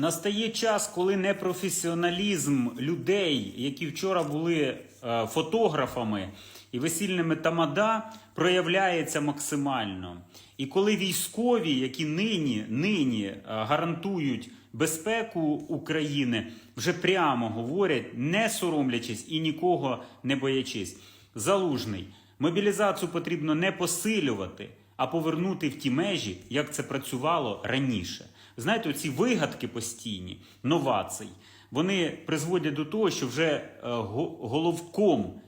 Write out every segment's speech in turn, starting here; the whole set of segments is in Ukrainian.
Настає час, коли непрофесіоналізм людей, які вчора були е, фотографами і весільними тамада, проявляється максимально. І коли військові, які нині, нині е, гарантують безпеку України, вже прямо говорять, не соромлячись і нікого не боячись. Залужний, мобілізацію потрібно не посилювати, а повернути в ті межі, як це працювало раніше. Знаєте, ці вигадки постійні, новацій, вони призводять до того, що вже е, головком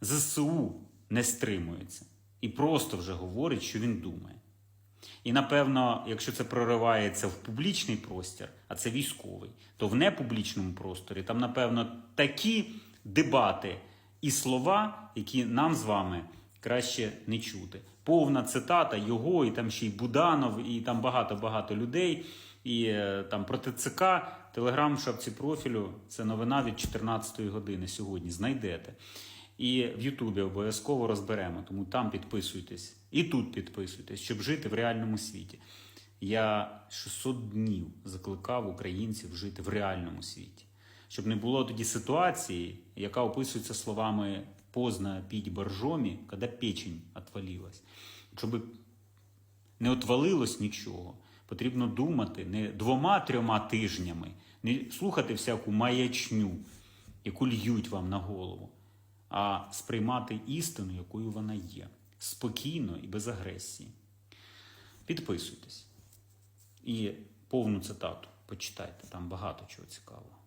ЗСУ не стримується і просто вже говорить, що він думає. І напевно, якщо це проривається в публічний простір, а це військовий, то в непублічному просторі там, напевно, такі дебати і слова, які нам з вами краще не чути. Повна цитата його, і там ще й Буданов, і там багато-багато людей. І е, там про ТЦК, телеграм в шапці профілю. Це новина від 14 години сьогодні. Знайдете. І в Ютубі обов'язково розберемо, тому там підписуйтесь і тут підписуйтесь, щоб жити в реальному світі. Я 600 днів закликав українців жити в реальному світі, щоб не було тоді ситуації, яка описується словами поздно піть боржомі, коли печень отвалилась. Щоб не отвалилось нічого. Потрібно думати не двома-трьома тижнями, не слухати всяку маячню, яку льють вам на голову, а сприймати істину, якою вона є, спокійно і без агресії. Підписуйтесь і повну цитату почитайте, там багато чого цікавого.